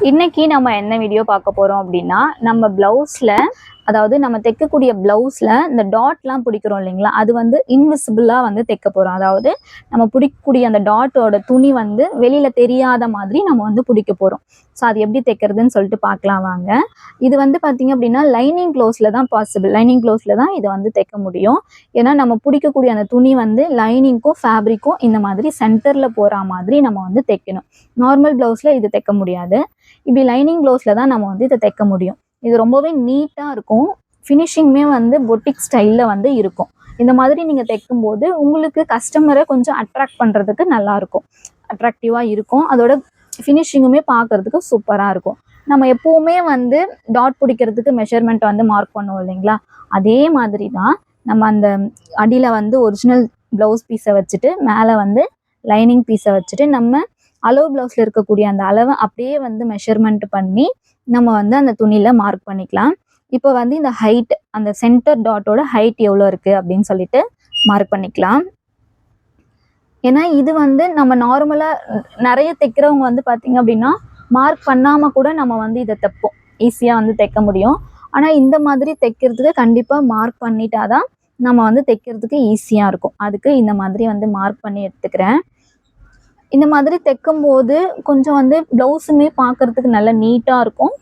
இன்னைக்கு நம்ம என்ன வீடியோ பார்க்க போறோம் அப்படின்னா நம்ம பிளவுஸ்ல அதாவது நம்ம தைக்கக்கூடிய ப்ளவுஸில் இந்த டாட்லாம் பிடிக்கிறோம் இல்லைங்களா? அது வந்து இன்விசிபிளாக வந்து தைக்க போகிறோம் அதாவது நம்ம பிடிக்கக்கூடிய அந்த டாட்டோட துணி வந்து வெளியில் தெரியாத மாதிரி நம்ம வந்து பிடிக்க போகிறோம் ஸோ அது எப்படி தைக்கிறதுன்னு சொல்லிட்டு பார்க்கலாம் வாங்க. இது வந்து பார்த்தீங்க அப்படின்னா லைனிங் க்ளோஸில் தான் பாசிபிள் லைனிங் க்ளோஸில் தான் இதை வந்து தைக்க முடியும். ஏன்னா நம்ம பிடிக்கக்கூடிய அந்த துணி வந்து லைனிங்க்கும் ஃபேப்ரிக்கும் இந்த மாதிரி சென்டரில் போகிற மாதிரி நம்ம வந்து தைக்கணும். நார்மல் ப்ளவுஸில் இது தைக்க முடியாது. இப்படி லைனிங் க்ளோஸில் தான் நம்ம வந்து இதை தைக்க முடியும். இது ரொம்பவே நீட்டாக இருக்கும். ஃபினிஷிங்குமே வந்து பொட்டிக் ஸ்டைலில் வந்து இருக்கும். இந்த மாதிரி நீங்கள் தைக்கும்போது உங்களுக்கு கஸ்டமரை கொஞ்சம் அட்ராக்ட் பண்ணுறதுக்கு நல்லாயிருக்கும். அட்ராக்டிவாக இருக்கும். அதோட ஃபினிஷிங்குமே பார்க்கறதுக்கு சூப்பராக இருக்கும். நம்ம எப்போவுமே வந்து டாட் பிடிக்கிறதுக்கு மெஷர்மெண்ட் வந்து மார்க் பண்ணுவோம் இல்லைங்களா? அதே மாதிரி தான் நம்ம அந்த அடியில் வந்து ஒரிஜினல் ப்ளவுஸ் பீஸை வச்சுட்டு மேலே வந்து லைனிங் பீஸை வச்சுட்டு நம்ம அளவு ப்ளவுஸில் இருக்கக்கூடிய அந்த அளவை அப்படியே வந்து மெஷர்மெண்ட் பண்ணி நம்ம வந்து அந்த துணியில் மார்க் பண்ணிக்கலாம். இப்போ வந்து இந்த ஹைட் அந்த சென்டர் டாட்டோட ஹைட் எவ்வளோ இருக்குது அப்படின்னு சொல்லிட்டு மார்க் பண்ணிக்கலாம். ஏன்னா இது வந்து நம்ம நார்மலாக நிறைய தைக்கிறவங்க வந்து பார்த்திங்க அப்படின்னா மார்க் பண்ணாமல் கூட நம்ம வந்து இதை தைப்போம். ஈஸியாக வந்து தைக்க முடியும். ஆனால் இந்த மாதிரி தைக்கிறதுக்கு கண்டிப்பாக மார்க் பண்ணிட்டாதான் நம்ம வந்து தைக்கிறதுக்கு ஈஸியாக இருக்கும். அதுக்கு இந்த மாதிரி வந்து மார்க் பண்ணி எடுத்துக்கிறேன். இந்த மாதிரி தைக்கும்போது கொஞ்சம் வந்து ப்ளவுஸுமே பார்க்கறதுக்கு நல்லா நீட்டாக இருக்கும்.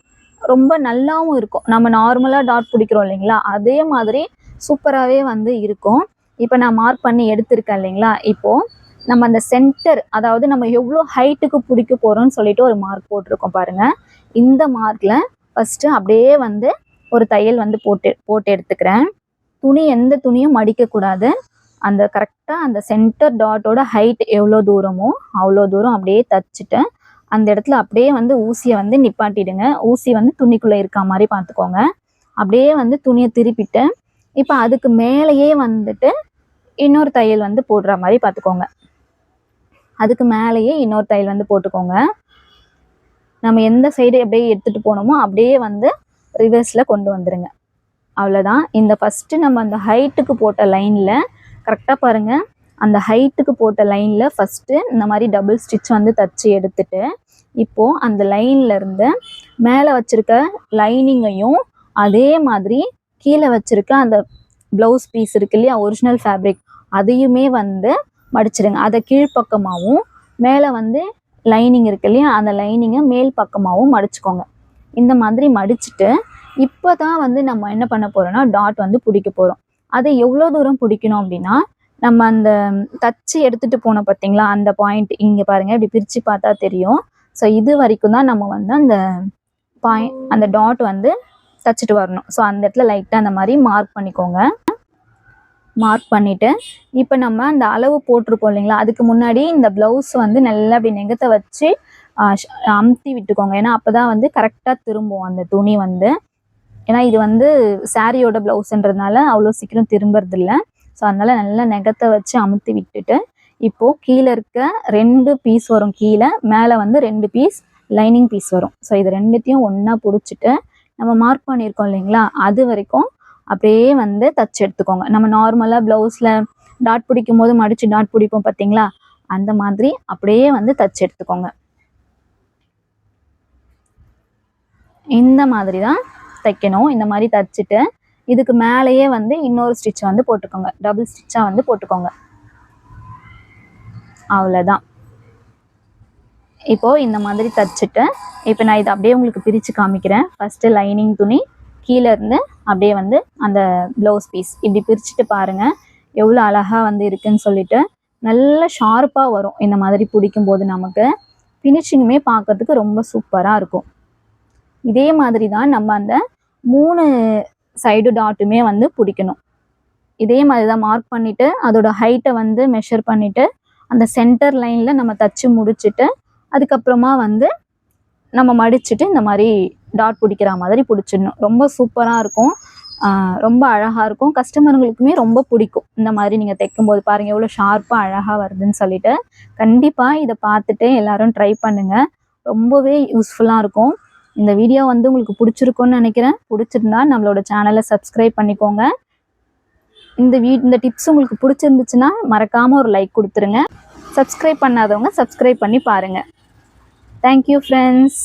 ரொம்ப நல்லாவும் இருக்கும். நம்ம நார்மலாக டாட் பிடிக்கிறோம் இல்லைங்களா? அதே மாதிரி சூப்பராகவே வந்து இருக்கும். இப்போ நான் மார்க் பண்ணி எடுத்திருக்கேன் இல்லைங்களா? இப்போது நம்ம அந்த சென்டர் அதாவது நம்ம எவ்வளோ ஹைட்டுக்கு பிடிக்க போகிறோம்னு சொல்லிட்டு ஒரு மார்க் போட்டிருக்கோம் பாருங்கள் இந்த மார்க்கில் ஃபஸ்ட்டு அப்படியே வந்து ஒரு தையல் வந்து போட்டு போட்டு எடுத்துக்கிறேன். துணி எந்த துணியும் மடிக்கக்கூடாது. அந்த கரெக்டாக அந்த சென்டர் டாட்டோட ஹைட் எவ்வளோ தூரமோ அவ்வளோ தூரம் அப்படியே தச்சுட்டு அந்த இடத்துல அப்படியே வந்து ஊசியை வந்து நிப்பாட்டிடுங்க. ஊசி வந்து துணிக்குள்ளே இருக்க மாதிரி பார்த்துக்கோங்க. அப்படியே வந்து துணியை திருப்பிட்டு இப்போ அதுக்கு மேலேயே வந்துட்டு இன்னொரு தையல் வந்து போடுற மாதிரி பார்த்துக்கோங்க. அதுக்கு மேலேயே இன்னொரு தையல் வந்து போட்டுக்கோங்க. நம்ம எந்த சைடு அப்படியே எடுத்துகிட்டு போனோமோ அப்படியே வந்து ரிவர்ஸில் கொண்டு வந்துடுங்க அவ்வளோதான் இந்த ஃபஸ்ட்டு நம்ம அந்த ஹைட்டுக்கு போட்ட லைனில் கரெக்டாக பாருங்கள் அந்த ஹைட்டுக்கு போட்ட லைனில் ஃபஸ்ட்டு இந்த மாதிரி டபுள் ஸ்டிச் வந்து தச்சு எடுத்துட்டு இப்போது அந்த லைனில் இருந்து மேலே வச்சுருக்க லைனிங்கையும் அதே மாதிரி கீழே வச்சுருக்க அந்த ப்ளவுஸ் பீஸ் இருக்கு இல்லையா ஒரிஜினல் ஃபேப்ரிக் அதையுமே வந்து மடிச்சிடுங்க அதை கீழ்ப்பக்கமாகவும் மேலே வந்து லைனிங் இருக்கு இல்லையா அந்த லைனிங்கை மேல் பக்கமாகவும் மடிச்சுக்கோங்க. இந்த மாதிரி மடிச்சுட்டு இப்போ தான் வந்து நம்ம என்ன பண்ண போகிறோம்னா டாட் வந்து பிடிக்க போகிறோம் அதை எவ்வளோ தூரம் பிடிக்கணும் அப்படின்னா நம்ம அந்த தச்சு எடுத்துகிட்டு போனோம் பார்த்தீங்களா? அந்த பாயிண்ட் இங்கே பாருங்க இப்படி பிரித்து பார்த்தா தெரியும். ஸோ இது வரைக்கும் தான் நம்ம வந்து அந்த பாயிண்ட் அந்த டாட் வந்து தச்சுட்டு வரணும். ஸோ அந்த இடத்துல லைட்டாக அந்த மாதிரி மார்க் பண்ணிக்கோங்க. மார்க் பண்ணிவிட்டு இப்போ நம்ம அந்த அளவு போட்டிருப்போம் இல்லைங்களா? அதுக்கு முன்னாடி இந்த ப்ளவுஸ் வந்து நல்லா அப்படி நெகத்தை வச்சு அமுத்தி விட்டுக்கோங்க. ஏன்னா அப்போ தான் வந்து கரெக்டாக திரும்பும் அந்த துணி வந்து. ஏன்னா இது வந்து சாரியோட ப்ளவுஸ்ன்றதுனால அவ்வளோ சீக்கிரம் திரும்புறது இல்லை ஸோ அதனால நல்லா நெகத்தை வச்சு அமுத்தி விட்டுட்டு இப்போது கீழே இருக்க ரெண்டு பீஸ் வரும் கீழே மேலே வந்து ரெண்டு பீஸ் லைனிங் பீஸ் வரும். ஸோ இது ரெண்டுத்தையும் ஒன்றா பிடிச்சிட்டு நம்ம மார்க் பண்ணியிருக்கோம் இல்லைங்களா? அது வரைக்கும் அப்படியே வந்து தச்சு எடுத்துக்கோங்க. நம்ம நார்மலாக ப்ளவுஸில் டாட் பிடிக்கும் போது மடித்து டாட் பிடிப்போம் பார்த்தீங்களா? அந்த மாதிரி அப்படியே வந்து தச்சு எடுத்துக்கோங்க. இந்த மாதிரி தான் தைக்கணும். இந்த மாதிரி தைச்சிட்டு இதுக்கு மேலேயே வந்து இன்னொரு ஸ்டிச் வந்து போட்டுக்கோங்க. டபுள் ஸ்டிச்சாக வந்து போட்டுக்கோங்க. அவ்வளோதான் இப்போ இந்த மாதிரி தைச்சிட்டு இப்போ நான் இதை அப்படியே உங்களுக்கு பிரித்து காமிக்கிறேன். ஃபஸ்ட்டு லைனிங் துணி கீழே இருந்து அப்படியே வந்து அந்த ப்ளவுஸ் பீஸ் இப்படி பிரிச்சுட்டு பாருங்கள் எவ்வளோ அழகாக வந்து இருக்குன்னு சொல்லிட்டு நல்ல ஷார்ப்பாக வரும். இந்த மாதிரி பிடிக்கும் போது நமக்கு. ஃபினிஷிங்குமே பார்க்கறதுக்கு ரொம்ப சூப்பராக இருக்கும். இதே மாதிரி தான் நம்ம அந்த மூணு சைடு டாட்டுமே வந்து பிடிக்கணும். இதே மாதிரி தான் மார்க் பண்ணிவிட்டு அதோட ஹைட்டை வந்து மெஷர் பண்ணிவிட்டு அந்த சென்டர் லைனில் நம்ம தச்சு முடிச்சுட்டு அதுக்கப்புறமா வந்து நம்ம மடிச்சுட்டு இந்த மாதிரி டாட் பிடிக்கிற மாதிரி பிடிச்சிடணும். ரொம்ப சூப்பராக இருக்கும். ரொம்ப அழகாக இருக்கும். கஸ்டமர்களுக்குமே ரொம்ப பிடிக்கும். இந்த மாதிரி நீங்கள் தைக்கும்போது பாருங்கள் எவ்வளோ ஷார்ப்பாக அழகாக வருதுன்னு சொல்லிட்டு. கண்டிப்பாக இதை பார்த்துட்டு எல்லோரும் ட்ரை பண்ணுங்கள் ரொம்பவே யூஸ்ஃபுல்லாக இருக்கும். இந்த வீடியோ வந்து உங்களுக்கு பிடிச்சிருக்கும்னு நினைக்கிறேன். பிடிச்சிருந்தா நம்மளோட சேனலை சப்ஸ்கிரைப் பண்ணிக்கோங்க. இந்த வீ இந்த டிப்ஸ் உங்களுக்கு பிடிச்சிருந்துச்சுன்னா மறக்காமல் ஒரு லைக் கொடுத்துருங்க. சப்ஸ்கிரைப் பண்ணாதவங்க சப்ஸ்கிரைப் பண்ணி பாருங்கள் தேங்க்யூ ஃப்ரெண்ட்ஸ்